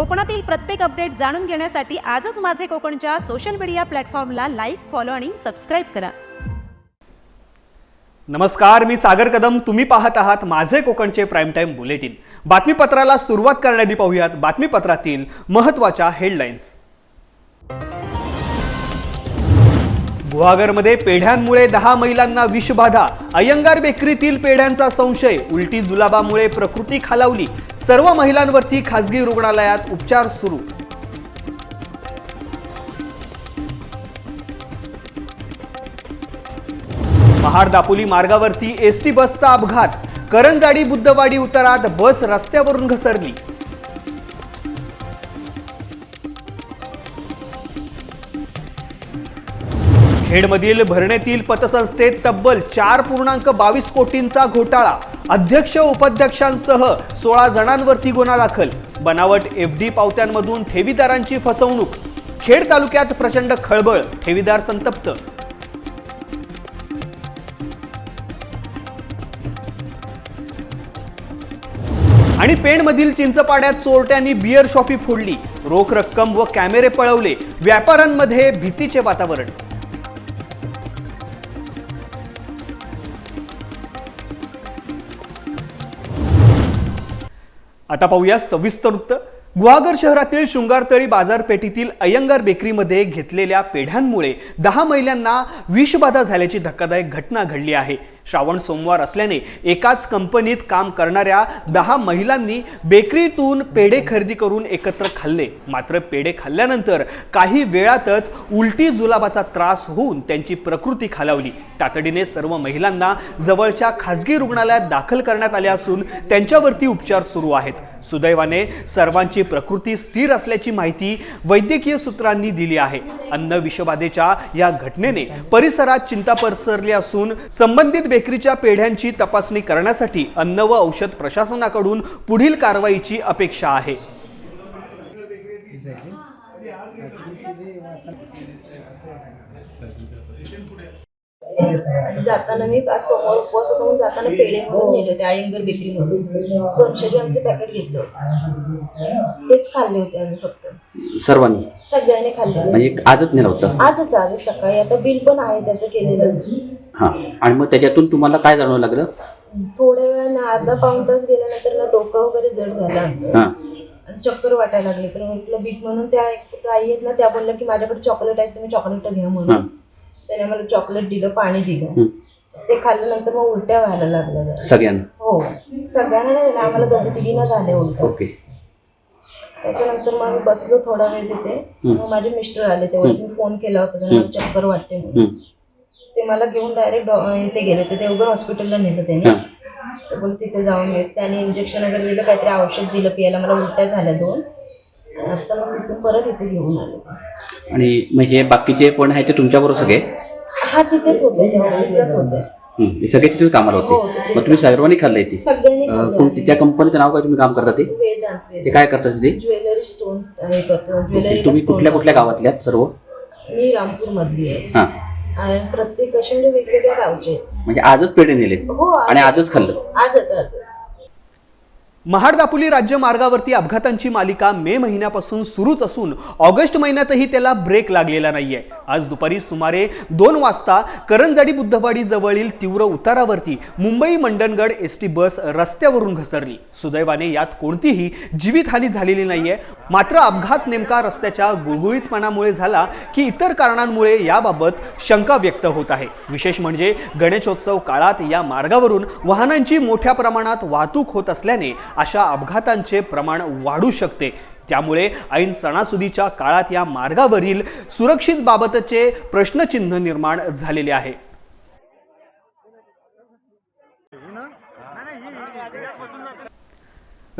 कोकणातील प्रत्येक अपडेट जाणून घेण्यासाठी आजच माझे कोकणच्या सोशल मीडिया प्लॅटफॉर्मला लाईक फॉलो आणि सबस्क्राईब करा. नमस्कार मी सागर कदम. तुम्ही पाहत आहात माझे कोकणचे प्राईम टाईम बुलेटिन बातमीपत्राला सुरुवात करण्याआधी पाहूयात बातमीपत्रातील महत्त्वाच्या हेडलाईन्स गुहागरमध्ये पेढ्यांमुळे दहा महिलांना विषबाधा अयंगार बेकरीतील पेढ्यांचा संशय. उलटी जुलाबामुळे प्रकृती खालावली. सर्व महिलांवरती खासगी रुग्णालयात उपचार सुरू. महाड दापोली मार्गावरती एस टी बसचा अपघात. करंजाडी बुद्धवाडी उतारात बस रस्त्यावरून घसरली. खेडमधील भरणेतील पतसंस्थेत तब्बल चार पूर्णांक बावीस कोटींचा घोटाळा. अध्यक्ष उपाध्यक्षांसह सोळा जणांवरती गुन्हा दाखल. बनावट एफ डी पावत्यांमधून ठेवीदारांची फसवणूक. खेड तालुक्यात प्रचंड खळबळ. ठेवीदार संतप्त. आणि पेणमधील चिंचपाड्यात चोरट्यांनी बियर शॉपी फोडली. रोख रक्कम व कॅमेरे पळवले. व्यापाऱ्यांमध्ये भीतीचे वातावरण. आता पाहूया सविस्तर वृत्त गुहागर शहरातील शृंगारतळी बाजारपेठेतील अयंगार बेकरीमध्ये घेतलेल्या पेढ्यांमुळे दहा महिलांना विषबाधा झाल्याची धक्कादायक घटना घडली आहे. श्रावण सोमवार असल्याने एकाच कंपनीत काम करणाऱ्या दहा महिलांनी बेकरीतून पेढे खरेदी करून एकत्र खाल्ले. मात्र पेढे खाल्ल्यानंतर काही वेळातच उलटी जुलाबाचा त्रास होऊन त्यांची प्रकृती खालावली. तातडीने सर्व महिलांना जवळच्या खासगी रुग्णालयात दाखल करण्यात आले असून त्यांच्यावरती उपचार सुरू आहेत. सुदैवाने सर्वांची प्रकृती स्थिर असल्याची माहिती वैद्यकीय सूत्रांनी दिली आहे. अन्न विषबाधेच्या या घटनेने परिसरात चिंता पसरली असून संबंधित बेकरीच्या पेढ्यांची तपासणी करण्यासाठी अन्न व औषध प्रशासनाकडून पुढील कारवाईची अपेक्षा आहे. जाताना मी आज समोर उपवास होता म्हणून जाताना पेढे म्हणून नेले होते आयंगर बेकरी मधून दोनशे ग्रॅमचे पॅकेट घेतले होते. तेच खाल्ले होते आम्ही फक्त. सर्वांनी? सगळ्यांनी खाल्ले म्हणजे आजच नेलं होतं? आजच आजच सकाळी. आता बिल पण आहे त्याचं केलेलं. हा. आणि मग त्याच्यातून तुम्हाला काय जाणवं लागलं? थोड्या वेळानं अर्धा पाऊन तास गेल्यानंतर ना डोकं वगैरे जड झालं. हा. आणि चक्कर वाटायला लागली. तर म्हटलं बीट म्हणून त्या आई आहेत ना त्या बोलल्या की माझ्याकडे चॉकलेट आहे तुम्ही चॉकलेट घ्या म्हणून. त्याने मला चॉकलेट दिलं पाणी दिलं. ते खाल्ल्यानंतर मग उलट्या व्हायला लागल्या. सगळ्यांना? हो. सगळ्यांना नाही झालं, आम्हाला दोघी तिघींना झाले उलट. ओके. त्याच्यानंतर मग आम्ही बसलो थोडा वेळ तिथे. मग माझे मिस्टर आले तेव्हा मी फोन केला होता त्यांना चक्कर वाटते म्हणून. ते मला घेऊन डायरेक्ट इथे गेले होते. देवघर हॉस्पिटलला नेलं त्यांनी. बोलले तिथे जाऊन येत त्याने इंजेक्शन वगैरे दिलं काहीतरी औषध दिलं पियाला. मला उलट्या झाल्या दोन. आता मग तिथून परत इथे घेऊन आले ते. आणि मग हे बाकीचे पण आहे ते तुमच्याबरोबर सगळे? हा तिथेच होते त्या ऑफिसलाच होते. हं. हे सगळे तिथेच कामाला हो, होते तिथेच. मग तुम्ही सर्वांनी खाल्लंय ते. सगळ्यांनी अं, खाल्ले कोणती त्या कंपनीचं नाव काय? तुम्ही काम करता ते? वेदांत ते काय करतात तिथे? ज्वेलरी स्टोन हे करतो. ज्वेलरी तुम्ही कुठल्या कुठल्या गावातल्या आहेत सर्व? मी रामपूर मधली आहे. हा. आणि प्रत्येक असे म्हणजे वेगवेगळ्या गावचे आहेत. म्हणजे आजच पेढे नेले हो आणि आजच खाल्लं. आजच आजच. महाड दापोली राज्य मार्गावरती अपघातांची मालिका मे महिन्यापासून सुरूच असून ऑगस्ट महिन्यातही त्याला ब्रेक लागलेला नाहीये. आज दुपारी सुमारे दोन वाजता करंजाडी बुद्धवाडी जवळील तीव्र उतारावरती Mumbai Mandangad S T bus रस्त्यावरून घसरली. सुदैवाने यात कोणतीही जीवितहानी झालेली नाहीये. मात्र अपघात नेमका रस्त्याच्या गुळगुळीतपणामुळे झाला की इतर कारणांमुळे याबाबत शंका व्यक्त होत आहे. विशेष म्हणजे गणेशोत्सव काळात या मार्गावरून वाहनांची मोठ्या प्रमाणात वाहतूक होत असल्याने अशा अपघातांचे प्रमाण वाढू शकते. त्यामुळे ऐन सणासुदीच्या काळात या मार्गावरील सुरक्षित बाबतचे प्रश्नचिन्ह निर्माण झालेले आहे.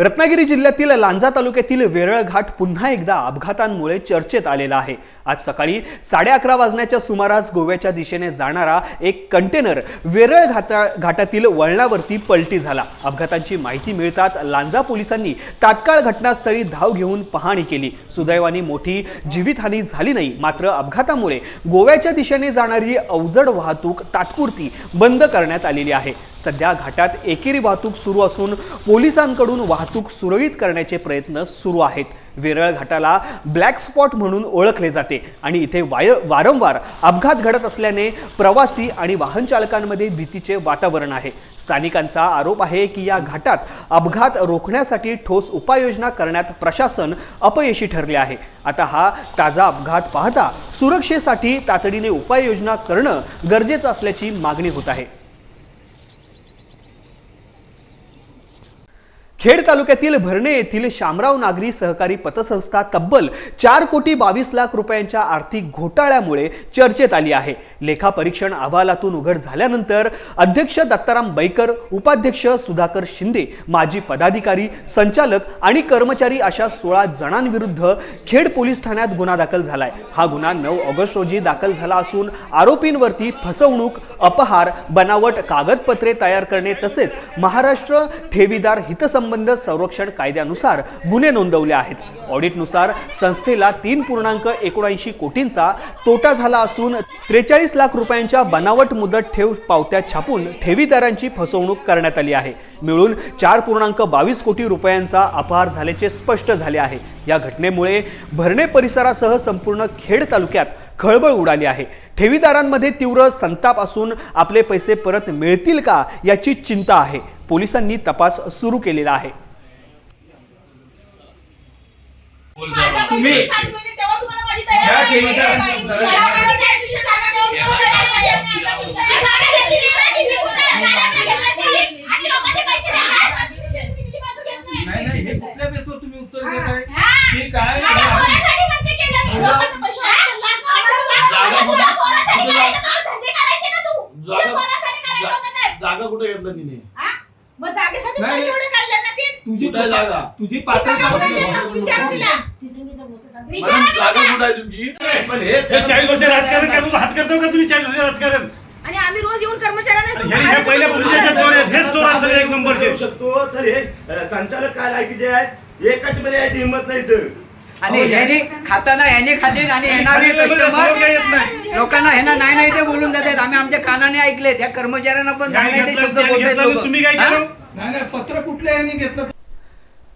रत्नागिरी जिल्ह्यातील लांजा तालुक्यातील वेरळ घाट पुन्हा एकदा अपघातांमुळे चर्चेत आलेला आहे. आज सकाळी साडे अकरा वाजण्याच्या सुमारास गोव्याच्या दिशेने जाणारा एक कंटेनर वेरळ घाटा घाटातील वळणावरती पलटी झाला. अपघातांची माहिती मिळताच लांजा पोलिसांनी तात्काळ घटनास्थळी धाव घेऊन पाहणी केली. सुदैवाने मोठी जीवितहानी झाली नाही मात्र अपघातामुळे गोव्याच्या दिशेने जाणारी अवजड वाहतूक तात्पुरती बंद करण्यात आलेली आहे. सध्या घाटात एकेरी वाहतूक सुरू असून पोलिसांकडून वाहतूक वाहतूक सुरळीत करण्याचे प्रयत्न सुरू आहेत. वेरळ घाटाला ब्लॅक स्पॉट म्हणून ओळखले जाते आणि इथे वाय वारंवार अपघात घडत असल्याने प्रवासी आणि वाहन चालकांमध्ये भीतीचे वातावरण आहे. स्थानिकांचा आरोप आहे की या घाटात अपघात रोखण्यासाठी ठोस उपाययोजना करण्यात प्रशासन अपयशी ठरले आहे. आता हा ताजा अपघात पाहता सुरक्षेसाठी तातडीने उपाययोजना करणं गरजेचं असल्याची मागणी होत आहे. खेड तालुक्यातील भरणे येथील शामराव नागरी सहकारी पतसंस्था तब्बल चार कोटी बावीस लाख रुपयांच्या आर्थिक घोटाळ्यामुळे चर्चेत आली आहे. लेखापरीक्षण अहवालातून उघड झाल्यानंतर अध्यक्ष दत्ताराम बैकर उपाध्यक्ष सुधाकर शिंदे माजी पदाधिकारी संचालक आणि कर्मचारी अशा सोळा जणांविरुद्ध खेड पोलीस ठाण्यात गुन्हा दाखल झालाय. हा गुन्हा नऊ ऑगस्ट रोजी दाखल झाला असून आरोपींवरती फसवणूक अपहार बनावट कागदपत्रे तयार करणे तसेच महाराष्ट्र ठेवीदार हितसंबंध संरक्षण कायद्यानुसार गुन्हे नोंदवले आहेत. ऑडिटनुसार संस्थेला तीन पूर्णांक एकोणऐंशी कोटींचा तोटा झाला असून त्रेचाळीस लाख रुपयांच्या बनावट मुदत ठेव पावत्या छापून ठेवीदारांची फसवणूक करण्यात आली आहे. मिळून चार पूर्णांक बावीस कोटी रुपयांचा अपहार झाल्याचे स्पष्ट झाले आहे. या घटनेमुळे भरणे परिसरासह संपूर्ण खेड तालुक्यात खळबळ उडाली आहे. ठेवीदारांमध्ये तीव्र संताप असून आपले पैसे परत मिळतील का याची चिंता आहे. पोलिसांनी तपास सुरू केलेला आहे. तुम्ही या ठेवीदारांची नाही नाही हे कुठल्या बेसवर तुम्ही उत्तर देताय? आहे. जागा कुठे? घेतलं तिने? मग जागेसाठी नाही. पैसे एवढे काढले ना ते तुझी कुठे जागा? तुझी कुठे? आहे? विचारा तिला. मॅडम, जागा कुठे आहे तुमची? पण हे हे चाळीस वर्ष राजकारण करतो हाच करतो का तुम्ही चाळीस वर्ष राजकारण? आणि आम्ही रोज येऊन कर्मचाऱ्यांना हे हे हेच चोर एक नंबरचे. शकतो तर हे संचालक काय लायकीचे आहेत एकाच मध्ये यायची हिंमत नाही तर. आणि ह्याने खाताना ह्याने आणि येणारे खाली नाही. कस्टमर लोकांना ह्यांना नाही नाही ते बोलून जातात. आम्ही आमच्या कानाने ऐकले त्या कर्मचाऱ्यांना पण नाही नाही ते शब्द बोलतात घेतलं, लोकं. तुम्ही काय? केलं? नाही नाही पत्र कुठल्या यांनी घेतलं?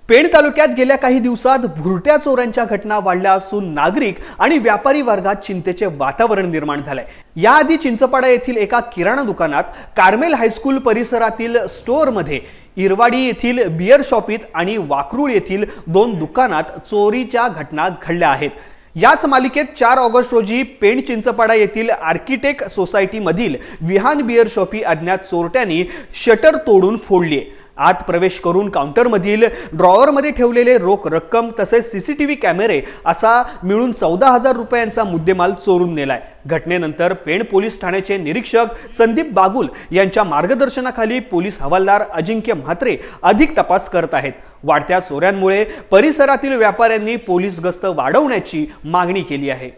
पेण तालुक्यात गेल्या काही दिवसात भुरट्या चोऱ्यांच्या घटना वाढल्या असून नागरिक आणि व्यापारी वर्गात चिंतेचे वातावरण निर्माण झालंय. याआधी चिंचपाडा येथील एका किराणा दुकानात कार्मेल हायस्कूल परिसरातील स्टोअरमध्ये इरवाडी येथील बियर शॉपीत आणि वाकरूळ येथील दोन दुकानात चोरीच्या घटना घडल्या आहेत. याच मालिकेत चार ऑगस्ट रोजी पेण चिंचपाडा येथील आर्किटेक्ट सोसायटीमधील विहान बियर शॉपी अज्ञात चोरट्यांनी शटर तोडून फोडली आत प्रवेश करून काउंटरमधील ड्रॉवरमध्ये ठेवलेले रोख रक्कम तसेच सी सी टी व्ही कॅमेरे असा मिळून चौदा हजार रुपयांचा मुद्देमाल चोरून नेलाय. घटनेनंतर पेण पोलीस ठाण्याचे निरीक्षक संदीप बागुल यांच्या मार्गदर्शनाखाली पोलीस हवालदार अजिंक्य म्हात्रे अधिक तपास करत आहेत. वाढत्या चोऱ्यांमुळे परिसरातील व्यापाऱ्यांनी पोलीस गस्त वाढवण्याची मागणी केली आहे.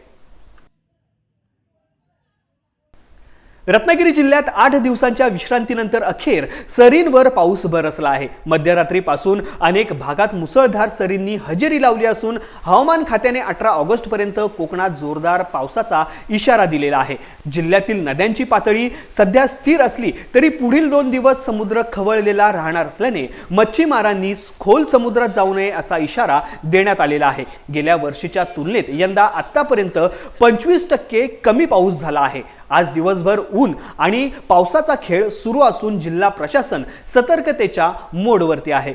रत्नागिरी जिल्ह्यात आठ दिवसांच्या विश्रांतीनंतर अखेर सरींवर पाऊस बरसला आहे. मध्यरात्रीपासून अनेक भागात मुसळधार सरींनी हजेरी लावली असून हवामान खात्याने अठरा ऑगस्टपर्यंत कोकणात जोरदार पावसाचा इशारा दिलेला आहे. जिल्ह्यातील नद्यांची पातळी सध्या स्थिर असली तरी पुढील दोन दिवस समुद्र खवळलेला राहणार असल्याने मच्छीमारांनी खोल समुद्रात जाऊ नये असा इशारा देण्यात आलेला आहे. गेल्या वर्षीच्या तुलनेत यंदा आतापर्यंत पंचवीस टक्के कमी पाऊस झाला आहे. आज दिवसभर ऊन आणि पावसाचा खेळ सुरू असून जिल्हा प्रशासन सतर्कतेच्या मोडवरती आहे.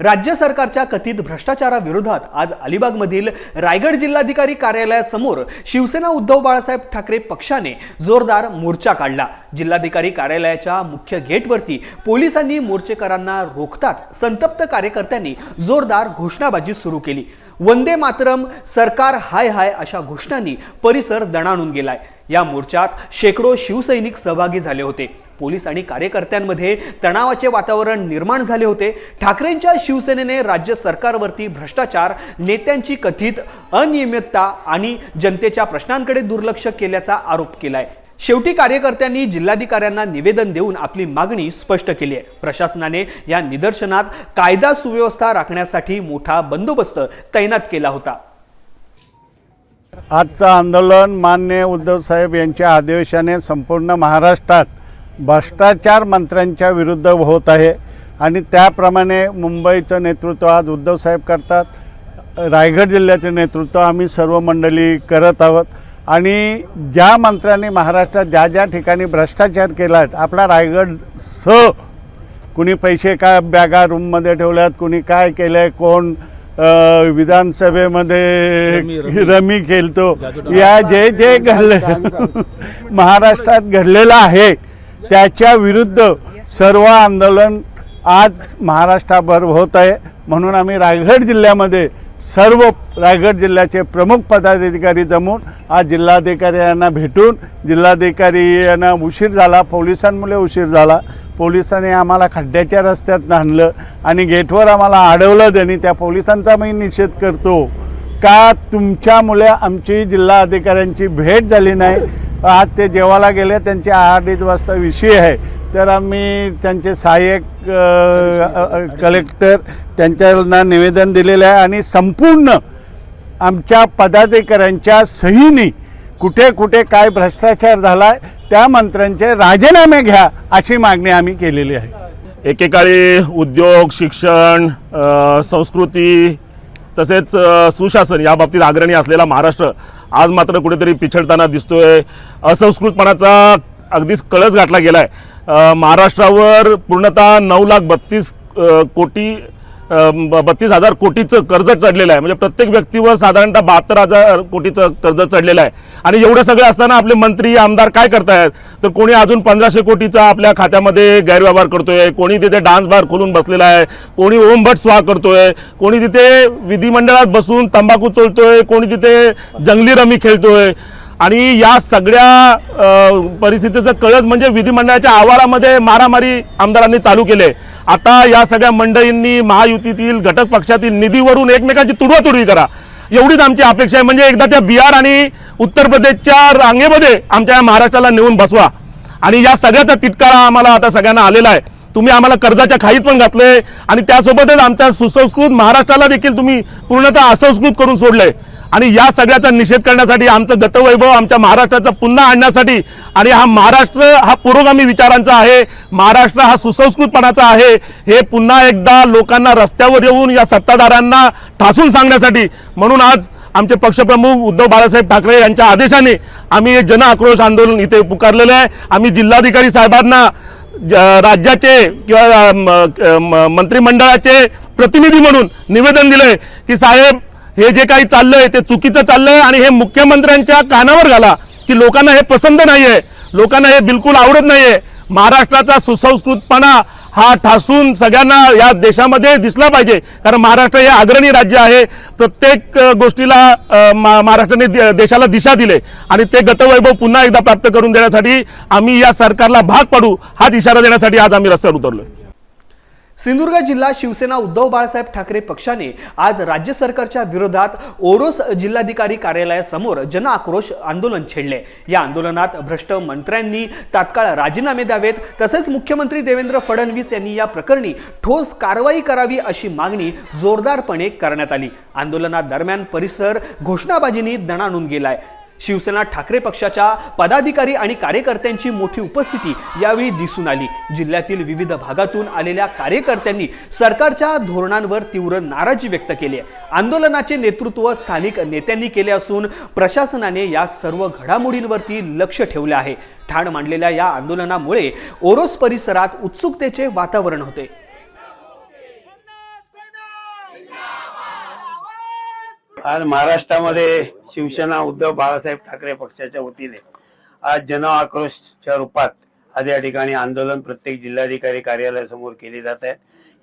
राज्य सरकारच्या कथित भ्रष्टाचाराविरोधात आज अलिबागमधील रायगड जिल्हाधिकारी कार्यालयासमोर शिवसेना उद्धव बाळासाहेब ठाकरे पक्षाने जोरदार मोर्चा काढला. जिल्हाधिकारी कार्यालयाच्या मुख्य गेटवरती पोलिसांनी मोर्चेकरांना रोखताच संतप्त कार्यकर्त्यांनी जोरदार घोषणाबाजी सुरू केली. वंदे मातरम सरकार हाय हाय अशा घोषणांनी परिसर दणाणून गेलाय. या मोर्चात शेकडो शिवसैनिक सहभागी झाले होते. पोलीस आणि कार्यकर्त्यांमध्ये तणावाचे वातावरण निर्माण झाले होते. ठाकरेंच्या शिवसेनेने राज्य सरकारवरती भ्रष्टाचार नेत्यांची कथित अनियमितता आणि जनतेच्या प्रश्नांकडे दुर्लक्ष केल्याचा आरोप केलाय. शेवटी कार्यकर्त्यांनी जिल्हाधिकाऱ्यांना निवेदन देऊन आपली मागणी स्पष्ट केली आहे. प्रशासनाने या निदर्शनात कायदा सुव्यवस्था राखण्यासाठी मोठा बंदोबस्त तैनात केला होता. आजचं आंदोलन मान्य उद्धव साहेब यांच्या आदेशाने संपूर्ण महाराष्ट्रात भ्रष्टाचार मंत्र्यांच्या विरुद्ध होत आहे. आणि त्याप्रमाणे मुंबईचं नेतृत्व आज उद्धवसाहेब करतात रायगड जिल्ह्याचे नेतृत्व आम्ही सर्व मंडळी करत आहोत. आणि ज्या मंत्र्यांनी महाराष्ट्रात ज्या ज्या ठिकाणी भ्रष्टाचार केला आहे आपला रायगड स. कुणी पैसे काय बॅगा रूममध्ये ठेवल्यात कुणी काय केलं आहे कोण विधानसभेमध्ये रमी खेळतो. या जे जे घडलं महाराष्ट्रात घडलेलं आहे त्याच्या विरुद्ध सर्व आंदोलन आज महाराष्ट्राभर होत आहे. म्हणून आम्ही रायगड जिल्ह्यामध्ये सर्व रायगड जिल्ह्याचे प्रमुख पदाधिकारी जमून आज जिल्हाधिकारी यांना भेटून जिल्हाधिकारी यांना उशीर झाला पोलिसांमुळे उशीर झाला. पोलिसांनी आम्हाला खड्ड्याच्या रस्त्यात आणलं आणि गेटवर आम्हाला अडवलं त्यांनी. त्या पोलिसांचा मी निषेध करतो. का तुमच्यामुळे आमची जिल्हा अधिकाऱ्यांची भेट झाली नाही? आज ते जेवायला गेले त्यांचे अडीच वाजता विषय आहे. तर आम्ही त्यांचे सहाय्यक कलेक्टर त्यांच्याना निवेदन दिलेलं आहे आणि संपूर्ण आमच्या पदाधिकाऱ्यांच्या सहीने कुठे कुठे काय भ्रष्टाचार झाला आहे त्या मंत्र्यांचे राजीनामे घ्या अशी मागणी आम्ही केलेली आहे. एकेकाळी उद्योग शिक्षण संस्कृती तसेच सुशासन या बाबतीत अग्रणी असलेला महाराष्ट्र आज मात्र कुठेतरी पिछडताना दिसतोय. असंस्कृतपणाचा अगदीच कळस गाठला गेलाय. आहे महाराष्ट्रावर पूर्णतः नऊ लाख बत्तीस कोटी बत्तीस हजार कोटीचं कर्ज चढलेलं आहे. म्हणजे प्रत्येक व्यक्तीवर साधारणतः बहात्तर हजार कोटीचं कर्ज चढलेलं आहे. आणि एवढं सगळं असताना आपले मंत्री आमदार काय करतायत? तर कोणी अजून पंधराशे कोटीचा आपल्या खात्यामध्ये गैरव्यवहार करतोय? कोणी तिथे डान्स बार खोलून बसलेला आहे? कोणी ओमभट स्वाहा करतोय? कोणी तिथे विधिमंडळात बसून तंबाखू चोळतोय? कोणी तिथे जंगली रमी खेळतोय? आणि या सगळ्या परिस्थितीचं कळस म्हणजे विधिमंडळाच्या आवारामध्ये मारामारी आमदारांनी चालू केले. आता या सगळ्या मंडळींनी महायुतीतील घटक पक्षातील निधीवरून एकमेकांची तुडवातुडवी करा. एवढीच आमची अपेक्षा आहे. म्हणजे एकदा त्या बिहार आणि उत्तर प्रदेशच्या रांगेमध्ये आमच्या या महाराष्ट्राला नेऊन बसवा. आणि या सगळ्याचा तिटकारा आम्हाला आता सगळ्यांना आलेला आहे. तुम्ही आम्हाला कर्जाच्या खाईत पण घातलंय. आणि त्यासोबतच आमच्या सुसंस्कृत महाराष्ट्राला देखील तुम्ही पूर्णतः असंस्कृत करून सोडलंय. आणि या सगळ्याचा निषेध करण्यासाठी आमचं गतवैभव आमच्या महाराष्ट्राचा पुन्हा आणण्यासाठी आणि हा महाराष्ट्र हा पुरोगामी विचारांचा आहे. महाराष्ट्र हा सुसंस्कृतपणाचा आहे. हे पुन्हा एकदा लोकांना रस्त्यावर येऊन या सत्ताधाऱ्यांना ठासून सांगण्यासाठी म्हणून आज आमचे पक्षप्रमुख उद्धव बाळासाहेब ठाकरे यांच्या आदेशाने आम्ही हे जन आक्रोश आंदोलन इथे पुकारलेलं आहे. आम्ही जिल्हाधिकारी साहेबांना ज- राज्याचे किंवा म- म- मंत्रिमंडळाचे प्रतिनिधी म्हणून निवेदन दिलंय की साहेब हे जे काही चाललंय ते चुकीचं चाललंय आणि हे मुख्यमंत्र्यांच्या कानावर घाला की लोकांना हे पसंत नाहीये. लोकांना हे बिलकुल आवडत नाहीये. महाराष्ट्राचा सुसंस्कृतपणा हा ठासून सगळ्यांना या देशामध्ये दिसला पाहिजे. कारण महाराष्ट्र हे अग्रणी राज्य आहे. प्रत्येक गोष्टीला मा- महाराष्ट्राने दे- देशाला दिशा दिले. आणि ते गतवैभव पुन्हा एकदा प्राप्त करून देण्यासाठी आम्ही या सरकारला भाग पाडू हाच इशारा देण्यासाठी आज आम्ही रस्त्यावर उतरलोय. सिंधुदुर्ग जिल्हा शिवसेना उद्धव बाळासाहेब ठाकरे पक्षाने आज राज्य सरकारच्या विरोधात ओरोस जिल्हाधिकारी कार्यालयासमोर जन आक्रोश आंदोलन छेडले. या आंदोलनात भ्रष्ट मंत्र्यांनी तात्काळ राजीनामे द्यावेत तसेच मुख्यमंत्री देवेंद्र फडणवीस यांनी या प्रकरणी ठोस कारवाई करावी अशी मागणी जोरदारपणे करण्यात आली. आंदोलनादरम्यान परिसर घोषणाबाजीनी दणाणून गेलाय. शिवसेना ठाकरे पक्षाच्या पदाधिकारी आणि कार्यकर्त्यांची मोठी उपस्थिती यावेळी दिसून आली. जिल्ह्यातील विविध भागातून आलेल्या कार्यकर्त्यांनी सरकारच्या धोरणांवर तीव्र नाराजी व्यक्त केली आहे. आंदोलनाचे नेतृत्व स्थानिक नेत्यांनी केले असून प्रशासनाने या सर्व घडामोडींवरती लक्ष ठेवले आहे. ठाण मांडलेल्या या आंदोलनामुळे ओरोस परिसरात उत्सुकतेचे वातावरण होते. आज महाराष्ट्रामध्ये शिवसेना उद्धव बाळासाहेब ठाकरे पक्षाच्या वतीने आज जन आक्रोशच्या रूपात आज या ठिकाणी आंदोलन प्रत्येक जिल्हाधिकारी कार्यालयासमोर केले जात आहे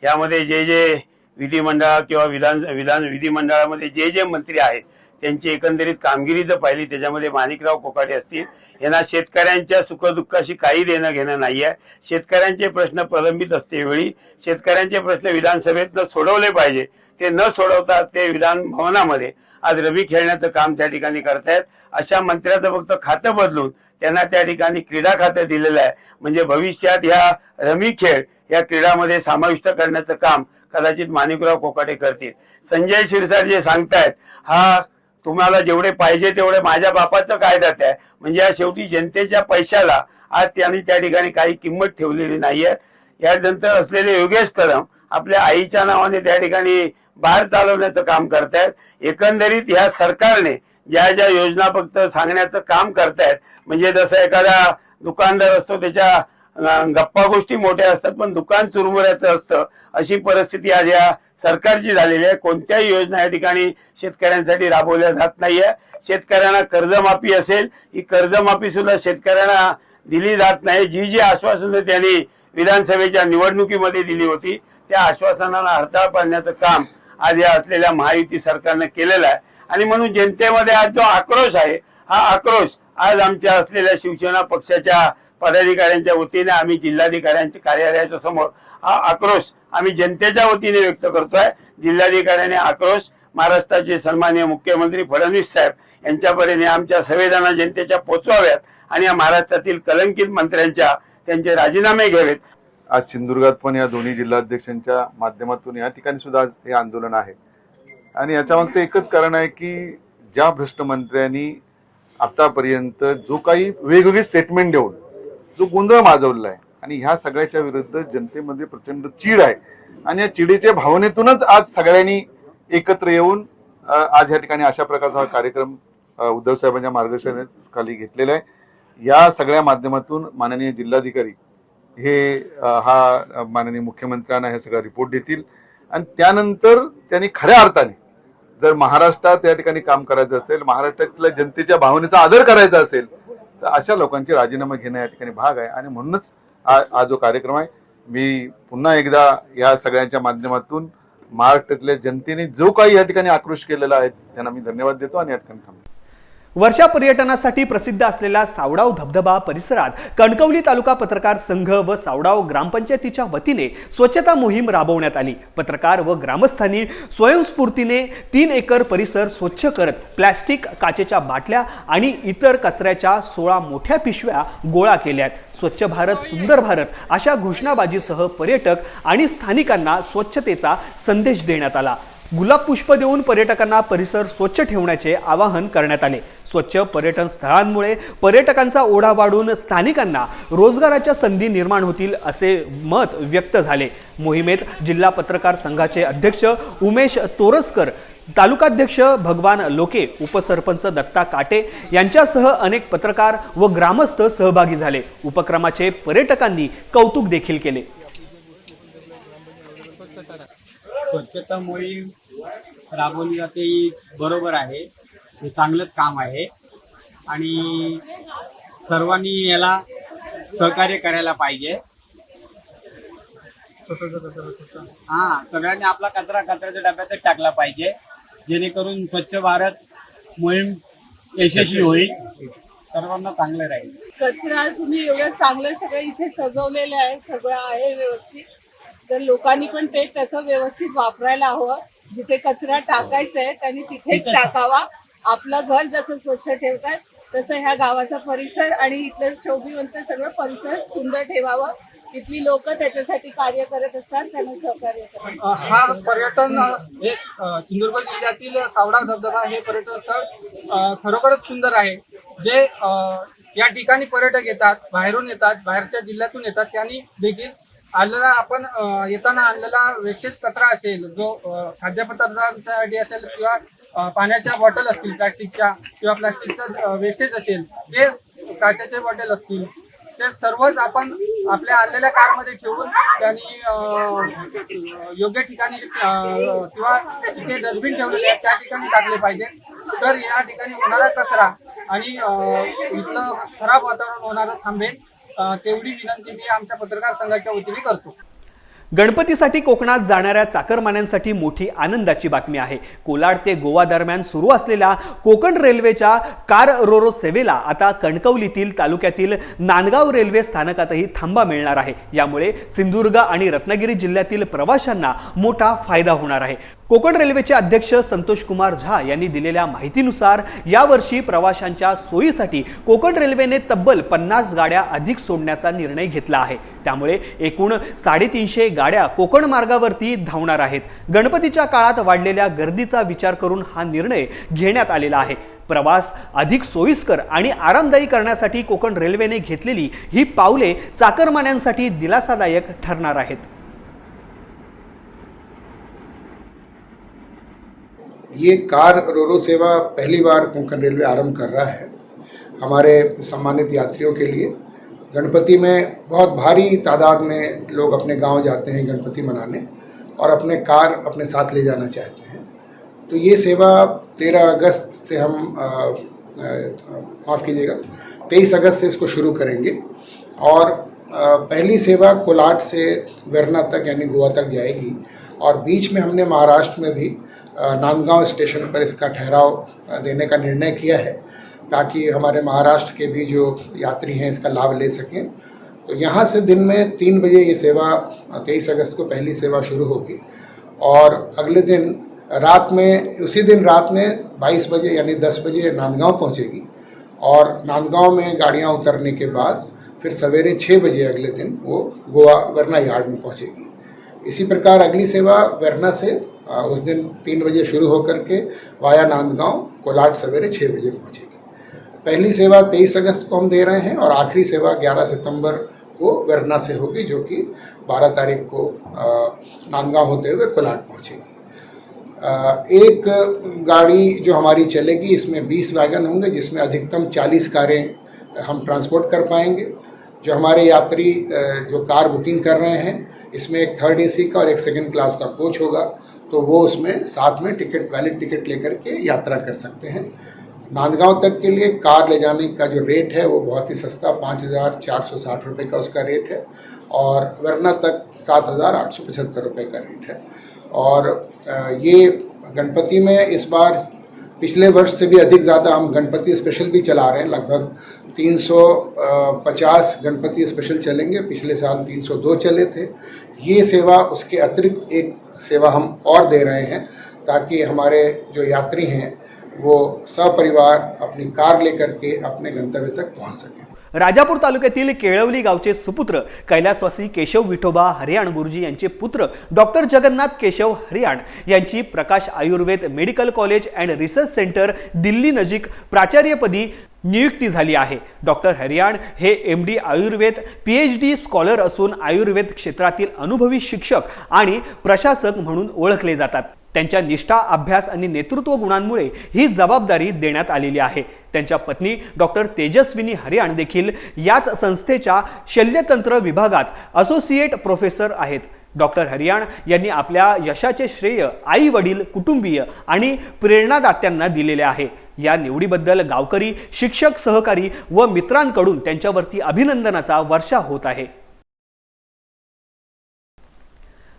यामध्ये जे जे विधिमंडळ किंवा विधान विधान विधिमंडळामध्ये जे जे मंत्री आहेत त्यांची एकंदरीत कामगिरी जर पाहिली त्याच्यामध्ये माणिकराव कोकाटे असतील. यांना शेतकऱ्यांच्या सुखदुःखाशी काही देणं घेणं नाही आहे. शेतकऱ्यांचे प्रश्न प्रलंबित असते वेळी शेतकऱ्यांचे प्रश्न विधानसभेतनं सोडवले पाहिजे. ते न सोडवता ते विधान भवनामध्ये आज रवी खेळण्याचं काम त्या ठिकाणी करतायत. अशा मंत्र्याचं फक्त खातं बदलून त्यांना त्या ठिकाणी क्रीडा खातं दिलेलं आहे. म्हणजे भविष्यात ह्या रमी खेळ या क्रीडामध्ये समाविष्ट करण्याचं काम कदाचित माणिकराव कोकाटे करतील. संजय शिरसाट जे सांगतायत हा तुम्हाला जेवढे पाहिजे तेवढे माझ्या बापाचं काय आहे. म्हणजे या शेवटी जनतेच्या पैशाला आज त्यांनी त्या ठिकाणी काही किंमत ठेवलेली नाहीये. यानंतर असलेले योगेश कदम आपल्या आईच्या नावाने त्या ठिकाणी बाहेर चालवण्याचं काम करतायत. एकंदरीत या सरकारने ज्या ज्या योजना फक्त सांगण्याचं काम करतायत म्हणजे जसं एखादा दुकानदार असतो त्याच्या गप्पा गोष्टी मोठ्या असतात पण दुकान चुरमुऱ्याचं असतं अशी परिस्थिती आज या सरकारची झालेली आहे. कोणत्याही योजना या ठिकाणी शेतकऱ्यांसाठी राबवल्या जात नाहीये. शेतकऱ्यांना कर्जमाफी असेल ही कर्जमाफी सुद्धा शेतकऱ्यांना दिली जात नाही. जी जी आश्वासनं त्यांनी विधानसभेच्या निवडणुकीमध्ये दिली होती त्या आश्वासनाला हरताळ पाडण्याचं काम आज या असलेल्या महायुती सरकारनं केलेला आहे. आणि म्हणून जनतेमध्ये आज जो आक्रोश आहे हा आक्रोश आज आमच्या असलेल्या शिवसेना पक्षाच्या पदाधिकाऱ्यांच्या वतीने आम्ही जिल्हाधिकाऱ्यांच्या कार्यालयाच्या समोर हा आक्रोश आम्ही जनतेच्या वतीने व्यक्त करतोय. जिल्हाधिकाऱ्याने आक्रोश महाराष्ट्राचे सन्माननीय मुख्यमंत्री फडणवीस साहेब यांच्यापर्यंत आमच्या संवेदना जनतेच्या पोचवाव्यात आणि या महाराष्ट्रातील कलंकित मंत्र्यांच्या त्यांचे राजीनामे घ्यावेत. आज सिंधुदुर्गात पण या दोन्ही जिल्हाध्यक्षांच्या माध्यमातून या ठिकाणी सुद्धा आज हे आंदोलन आहे. आणि याच्यामागचं एकच कारण आहे की ज्या भ्रष्टमंत्र्यांनी आतापर्यंत जो काही वेगवेगळी स्टेटमेंट देऊन जो गोंधळ माजवलेला आहे आणि ह्या सगळ्याच्या विरुद्ध जनतेमध्ये प्रचंड चीड आहे आणि या चिडीच्या भावनेतूनच आज सगळ्यांनी एकत्र येऊन आज या ठिकाणी अशा प्रकारचा हा कार्यक्रम उद्धव साहेबांच्या मार्गदर्शनाखाली घेतलेला आहे. या सगळ्या माध्यमातून माननीय जिल्हाधिकारी हे हा माननीय मुख्यमंत्र्यांना हे सगळा रिपोर्ट देतील. आणि त्यानंतर त्यांनी खऱ्या अर्थाने जर महाराष्ट्रात या ठिकाणी काम करायचं असेल महाराष्ट्रातल्या जनतेच्या भावनेचा आदर करायचा असेल तर अशा लोकांचे राजीनामा घेणं या ठिकाणी भाग आहे. आणि म्हणूनच हा हा जो कार्यक्रम आहे मी पुन्हा एकदा या सगळ्यांच्या माध्यमातून महाराष्ट्रातल्या जनतेने जो काही या ठिकाणी आक्रोश केलेला आहे त्यांना मी धन्यवाद देतो आणि या ठिकाणी थांबतो. वर्षा पर्यटनासाठी प्रसिद्ध असलेल्या सावडाव धबधबा परिसरात कणकवली तालुका पत्रकार संघ व सावडाव ग्रामपंचायतीच्या वतीने स्वच्छता मोहीम राबवण्यात आली. पत्रकार व ग्रामस्थांनी स्वयंस्फूर्तीने तीन एकर परिसर स्वच्छ करत प्लॅस्टिक काचेच्या बाटल्या आणि इतर कचऱ्याच्या सोळा मोठ्या पिशव्या गोळा केल्यात. स्वच्छ भारत सुंदर भारत अशा घोषणाबाजीसह पर्यटक आणि स्थानिकांना स्वच्छतेचा संदेश देण्यात आला. गुलाब पुष्प देऊन पर्यटकांना परिसर स्वच्छ ठेवण्याचे आवाहन करण्यात आले. स्वच्छ पर्यटन स्थळांमुळे पर्यटकांचा ओढा वाढून स्थानिकांना रोजगाराच्या संधी निर्माण होतील असे मत व्यक्त झाले. मोहिमेत जिल्हा पत्रकार संघाचे अध्यक्ष उमेश तोरसकर तालुकाध्यक्ष भगवान लोके उपसरपंच दत्ता काटे यांच्यासह अनेक पत्रकार व ग्रामस्थ सहभागी झाले. उपक्रमाचे पर्यटकांनी कौतुक देखील केले. स्वच्छता मोहीम राबवली जाते ही बरोबर आहे. हे चांगलंच काम आहे. आणि सर्वांनी याला सहकार्य करायला पाहिजे. हा सगळ्यांनी आपला कचरा कचऱ्याच्या डब्यातच टाकला पाहिजे. जेणेकरून स्वच्छ भारत मोहीम यशस्वी होईल. सर्वांना चांगलं राहील. कचरा तुम्ही एवढं चांगलं सगळं इथे सजवलेलं आहे सगळं आहे व्यवस्थित. तर लोकांनी पण ते तसं व्यवस्थित वापरायला हवं. जिथे कचरा टाकायचा आहे त्यांनी तिथेच टाकावा. आपलं घर जसं स्वच्छ ठेवतात तसं ह्या गावाचा परिसर आणि इथलं शोभिवंत सगळं परिसर सुंदर ठेवावं. इथली लोक त्याच्यासाठी कार्य करत असतात त्यांना सहकार्य करतात हा पर्यटन हे सिंधुदुर्ग जिल्ह्यातील सावडा धबधबा हे पर्यटन स्थळ खरोखरच सुंदर आहे. जे या ठिकाणी पर्यटक येतात बाहेरून येतात बाहेरच्या जिल्ह्यातून येतात त्यांनी देखील आलेला आपण येताना आणलेला वेस्टेज कचरा असेल जो खाद्यपदार्थांसाठी असेल किंवा पाण्याच्या बॉटल असतील प्लास्टिकच्या किंवा प्लास्टिकचा वेस्टेज असेल ते काचेचे बॉटल असतील ते सर्वच आपण आपल्या आलेल्या कारमध्ये ठेवून त्यांनी योग्य ठिकाणी किंवा तिथे डस्टबिन ठेवलेले आहेत त्या ठिकाणी टाकले पाहिजे. तर या ठिकाणी होणारा कचरा आणि इथलं खराब वातावरण होणारं थांबेल. तेवढी विनंती मी आमच्या पत्रकार संघाच्या वतीने करतो. गणपतीसाठी कोकणात जाणाऱ्या चाकरमान्यांसाठी मोठी आनंदाची बातमी आहे. कोलाड ते गोवा दरम्यान सुरू असलेल्या कोकण रेल्वेच्या कार रोरो सेवेला आता कणकवलीतील तालुक्यातील नांदगाव रेल्वे स्थानकातही थांबा मिळणार आहे. यामुळे सिंधुदुर्ग आणि रत्नागिरी जिल्ह्यातील प्रवाशांना मोठा फायदा होणार आहे. कोकण रेल्वेचे अध्यक्ष संतोष कुमार झा यांनी दिलेल्या माहितीनुसार यावर्षी प्रवाशांच्या सोयीसाठी कोकण रेल्वेने तब्बल पन्नास गाड्या अधिक सोडण्याचा निर्णय घेतला आहे. त्यामुळे एकूण साडेतीनशे गाड्या कोकण मार्गावरती धावणार आहेत. गणपतीच्या काळात वाढलेल्या गर्दीचा विचार करून हा निर्णय घेण्यात आलेला आहे. प्रवास अधिक सोयीस्कर आणि आरामदायी करण्यासाठी कोकण रेल्वेने घेतलेली ही पावले चाकरमान्यांसाठी दिलासादायक ठरणार आहेत. ये कार रोरो सेवा पहली बार कोंकण रेलवे आरंभ कर रहा है हमारे सम्मानित यात्रियों के लिए। गणपति में बहुत भारी तादाद में लोग अपने गाँव जाते हैं गणपति मनाने और अपने कार अपने साथ ले जाना चाहते हैं। तो ये सेवा 13 अगस्त से हम माफ़ कीजिएगा 23 अगस्त से इसको शुरू करेंगे और अ, पहली सेवा कोलाट से वेरना तक यानी गोवा तक जाएगी और बीच में हमने महाराष्ट्र में भी नांदगांव स्टेशन पर इसका ठहराव देने का निर्णय किया है ताकि हमारे महाराष्ट्र के भी जो यात्री हैं इसका लाभ ले सकें। तो यहाँ से दिन में तीन बजे ये सेवा तेईस अगस्त को पहली सेवा शुरू होगी और अगले दिन रात में, उसी दिन रात में 22 बजे यानी 10 बजे नांदगांव पहुँचेगी और नांदगांव में गाड़ियाँ उतरने के बाद फिर सवेरे छः बजे अगले दिन वो गोवा वरना यार्ड में पहुँचेगी। इसी प्रकार अगली सेवा वरना से उस दिन तीन बजे शुरू होकर के वाया नांदगांव कोलाट सवेरे छः बजे पहुँचेगी। पहली सेवा तेईस अगस्त को हम दे रहे हैं और आखिरी सेवा ग्यारह सितंबर को वरना से होगी, जो कि बारह तारीख को नांदगांव होते हुए कोलाट पहुँचेगी। एक गाड़ी जो हमारी चलेगी, इसमें 20 वैगन होंगे, जिसमें अधिकतम 40 कारें हम ट्रांसपोर्ट कर पाएँगे। जो हमारे यात्री जो कार बुकिंग कर रहे हैं, इसमें एक थर्ड एसी का और एक सेकंड क्लास का कोच होगा। तो वो उसमें साथ में टिकट वैलिड टिकट लेकर के यात्रा कर सकते हैं। नांदगांव तक के लिए कार ले जाने का जो रेट है, वो बहुत ही सस्ता, पाँच हज़ार चार सौ साठ रुपये का उसका रेट है और वरना तक सात हज़ार आठ सौ पचहत्तर रुपये का रेट है। और ये गणपति में इस बार पिछले वर्ष से भी अधिक ज़्यादा हम गणपति स्पेशल भी चला रहे हैं, लगभग 350 गणपति स्पेशल चलेंगे। पिछले साल 302 चले थे। ये सेवा उसके अतिरिक्त एक सेवा हम और दे रहे हैं ताकि हमारे जो यात्री हैं वो सपरिवार अपनी कार लेकर के अपने गंतव्य तक पहुंच सकें। राजापूर तालुक्यातील केळवली गावचे सुपुत्र कैलासवासी केशव विठोबा हरियाण गुरुजी यांचे पुत्र डॉक्टर जगन्नाथ केशव हरियाण यांची Prakash Ayurveda medical college and research centre Delhi नजीक प्राचार्यपदी नियुक्ती झाली आहे. डॉक्टर हरियाण हे M D Ayurveda P H D scholar असून आयुर्वेद क्षेत्रातील अनुभवी शिक्षक आणि प्रशासक म्हणून ओळखले जातात. त्यांच्या निष्ठा अभ्यास आणि नेतृत्व गुणांमुळे ही जबाबदारी देण्यात आलेली आहे. त्यांच्या पत्नी डॉक्टर तेजस्विनी हरियाण देखील याच संस्थेच्या शल्यतंत्र विभागात असोसिएट प्रोफेसर आहेत. डॉक्टर हरियाण यांनी आपल्या यशाचे श्रेय आई वडील कुटुंबीय आणि प्रेरणादात्यांना दिलेले आहे. या निवडीबद्दल गावकरी शिक्षक सहकारी व मित्रांकडून त्यांच्यावरती अभिनंदनाचा वर्षा होत आहे.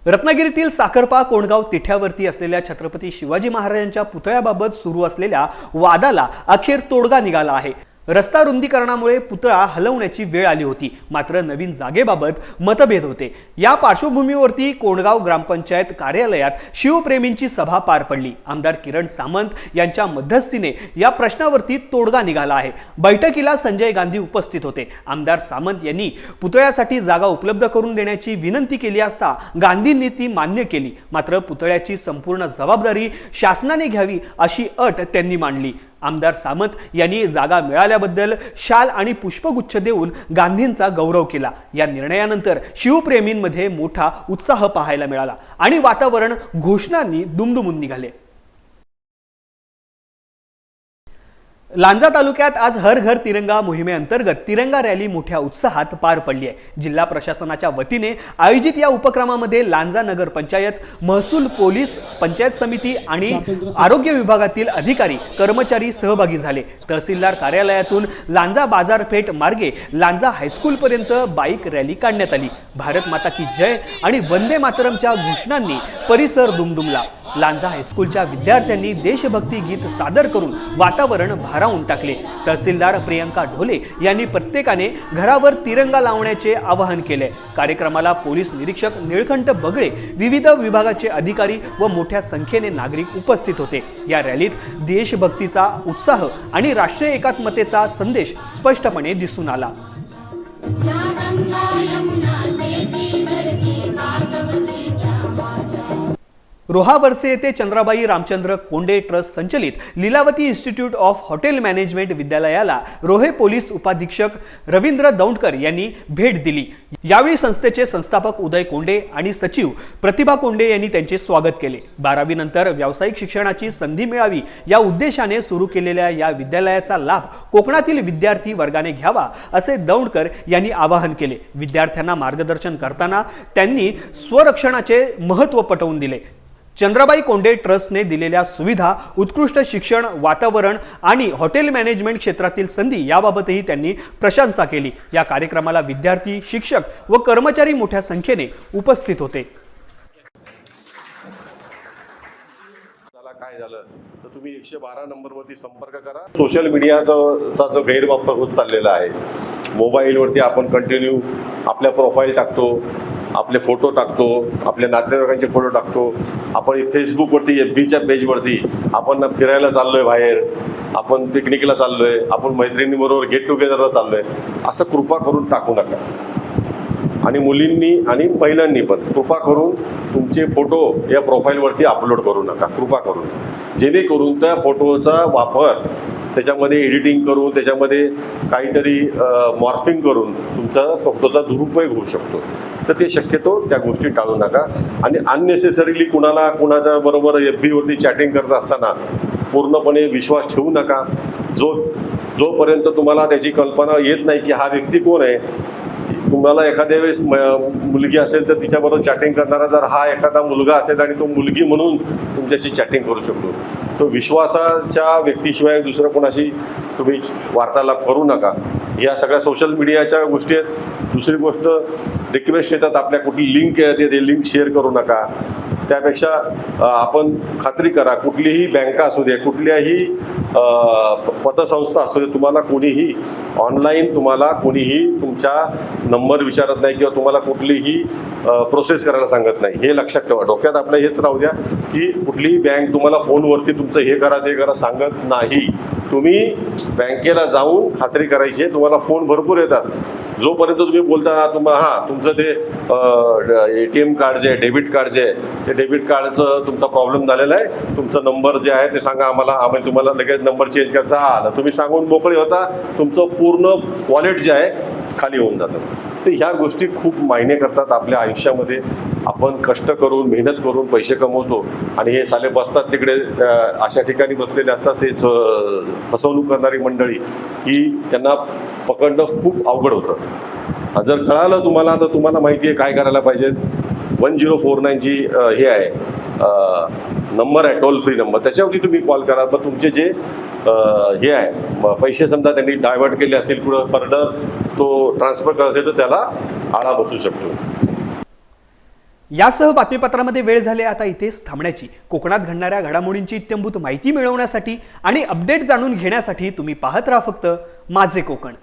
रत्नागिरीतील साखरपा कोंडगाव तिठ्यावरती असलेल्या छत्रपती शिवाजी महाराजांच्या पुतळ्याबाबत सुरू असलेल्या वादाला अखेर तोडगा निघाला आहे. रस्ता रुंदीकरणामुळे पुतळा हलवण्याची वेळ आली होती. मात्र नवीन जागेबाबत मतभेद होते. या पार्श्वभूमीवरती कोंडगाव ग्रामपंचायत कार्यालयात शिवप्रेमींची सभा पार पडली. आमदार किरण सामंत यांच्या मध्यस्थीने या प्रश्नावरती तोडगा निघाला आहे. बैठकीला संजय गांधी उपस्थित होते. आमदार सामंत यांनी पुतळ्यासाठी जागा उपलब्ध करून देण्याची विनंती केली असता गांधींनी ती मान्य केली. मात्र पुतळ्याची संपूर्ण जबाबदारी शासनाने घ्यावी अशी अट त्यांनी मांडली. आमदार सामंत यांनी जागा मिळाल्याबद्दल शाल आणि पुष्पगुच्छ देऊन गांधींचा गौरव केला. या निर्णयानंतर शिवप्रेमींमध्ये मोठा उत्साह पाहायला मिळाला आणि वातावरण घोषणांनी दुमदुमून निघाले. लांजा तालुक्यात आज हर घर तिरंगा मोहिमेअंतर्गत तिरंगा रॅली मोठ्या उत्साहात पार पडली आहे. जिल्हा प्रशासनाच्या वतीने आयोजित या उपक्रमामध्ये लांजा नगर पंचायत महसूल पोलीस पंचायत समिती आणि आरोग्य विभागातील अधिकारी कर्मचारी सहभागी झाले. तहसीलदार कार्यालयातून लांजा बाजारपेठ मार्गे लांजा हायस्कूलपर्यंत बाईक रॅली काढण्यात आली. भारत माता की जय आणि वंदे मातरमच्या घोषणांनी परिसर दुमदुमला. लांजा हायस्कूलच्या विद्यार्थ्यांनी देशभक्ती गीत सादर करून वातावरण भारावून टाकले. तहसीलदार प्रियंका ढोले यांनी प्रत्येकाने घरावर तिरंगा लावण्याचे आवाहन केले. कार्यक्रमाला पोलीस निरीक्षक निळकंठ बगळे विविध विभागाचे अधिकारी व मोठ्या संख्येने नागरिक उपस्थित होते. या रॅलीत देशभक्तीचा उत्साह आणि राष्ट्रीय एकात्मतेचा संदेश स्पष्टपणे दिसून आला. रोहा वर्से येथे चंद्राबाई रामचंद्र कोंडे ट्रस्ट संचलित Lilavati institute of hotel management विद्यालयाला Rohe police उपाधीक्षक रवींद्र दौंडकर यांनी भेट दिली. यावेळी संस्थेचे संस्थापक उदय कोंडे आणि सचिव प्रतिभा कोंडे यांनी त्यांचे स्वागत केले. बारावी नंतर व्यावसायिक शिक्षणाची संधी मिळावी या उद्देशाने सुरू केलेल्या या विद्यालयाचा लाभ कोकणातील विद्यार्थी वर्गाने घ्यावा असे दौंडकर यांनी आवाहन केले. विद्यार्थ्यांना मार्गदर्शन करताना त्यांनी स्वरक्षणाचे महत्त्व पटवून दिले. चंद्राबाई कोंडे ट्रस्टने दिलेल्या सुविधा उत्कृष्ट शिक्षण वातावरण आणि हॉटेल मॅनेजमेंट क्षेत्रातील संधी याबाबतही त्यांनी प्रशंसा केली. या कार्यक्रमाला विद्यार्थी शिक्षक व कर्मचारी मोठ्या संख्येने उपस्थित होते. काय झालं? तर तुम्ही एकशे बारा नंबरवरती संपर्क करा. सोशल मीडियाचा चा जो गैरवापर होत चाललेला आहे मोबाईलवरती आपण कंटिन्यू आपल्या प्रोफाईल टाकतो. आपले फोटो टाकतो आपल्या नातेवाईकांचे फोटो टाकतो. आपण फेसबुकवरती एफ बीच्या पेजवरती आपण फिरायला चाललोय बाहेर. आपण पिकनिकला चाललोय. आपण मैत्रिणीबरोबर गेट टुगेदरला चाललोय. असं कृपा करून टाकू नका. आणि मुलींनी आणि महिलांनी पण कृपा करून तुमचे फोटो या प्रोफाईलवरती अपलोड करू नका. कृपा करून. जेणेकरून त्या फोटोचा वापर त्याच्यामध्ये एडिटिंग करून त्याच्यामध्ये काहीतरी मॉर्फिंग करून तुमचा फोटोचा दुरुपयोग होऊ शकतो. तर ते शक्यतो त्या गोष्टी टाळू नका. आणि अननेसेसरीली कुणाला कुणाच्या बरोबर एफ बीवरती चॅटिंग करत असताना पूर्णपणे विश्वास ठेवू नका. जो जोपर्यंत तुम्हाला त्याची कल्पना येत नाही की हा व्यक्ती कोण आहे तुम्हाला एखाद्या वेळेस म- मुलगी असेल तर तिच्याबरोबर चॅटिंग करणारा जर हा एखादा मुलगा असेल आणि तो मुलगी म्हणून तुमच्याशी चॅटिंग करू शकतो. तो विश्वासाच्या व्यक्तीशिवाय दुसरं कोणाशी तुम्ही वार्तालाप करू नका. या सगळ्या सोशल मीडियाच्या गोष्टी आहेत. दुसरी गोष्ट रिक्वेस्ट येतात आपल्या कुठली लिंक येते ते लिंक शेअर करू नका. त्यापेक्षा आपण खात्री करा कुठलीही बँका असू दे कुठल्याही पतसंस्था असू दे तुम्हाला कोणीही ऑनलाईन तुम्हाला कोणीही तुमचा नंबर विचारत नाही किंवा तुम्हाला कुठलीही प्रोसेस करायला सांगत नाही. हे लक्षात ठेवा. डोक्यात आपलं हेच राहू द्या की कुठलीही बँक तुम्हाला फोनवरती तुमचं हे करा ते करा सांगत नाही. तुम्ही बँकेला जाऊन खात्री करायची आहे. तुम्हाला फोन भरपूर येतात. जोपर्यंत तुम्ही बोलता तुम्हाला हां तुमचं ते ए टी एम कार्ड जे आहे डेबिट कार्ड जे आहे ते डेबिट कार्डचं तुमचा प्रॉब्लेम झालेला आहे. तुमचा नंबर जे आहे ते सांगा आम्हाला. आम्ही तुम्हाला लगेच नंबर चेंज करायचा. आलं तुम्ही सांगून मोकळे होता. तुमचं पूर्ण वॉलेट जे आहे खाली होऊन जातं. तर ह्या गोष्टी खूप मायने करतात आपल्या आयुष्यामध्ये. आपण कष्ट करून मेहनत करून पैसे कमवतो. आणि हे साले बसतात तिकडे अशा ठिकाणी बसलेले असतात ते फसवणूक करणारी मंडळी की त्यांना पकडणं खूप अवघड होतं. जर कळालं तुम्हाला तर तुम्हाला माहिती आहे काय करायला पाहिजे. वन झिरो फोर नाईनची हे आहे. नंबर आहे टोल फ्री नंबर त्याच्यावरती तुम्ही कॉल करा. मग तुमचे जे हे आहे पैसे समजा त्यांनी डायव्हर्ट केले असेल कुठं फर्दर तो ट्रान्सफर करत असेल तर त्याला आळा बसू शकतो. यासह बातमीपत्रामध्ये वेळ झाले आता इथेच थांबण्याची. कोकणात घडणाऱ्या घडामोडींची इत्यंभूत माहिती मिळवण्यासाठी आणि अपडेट जाणून घेण्यासाठी तुम्ही पाहत राहा फक्त माझे कोकण.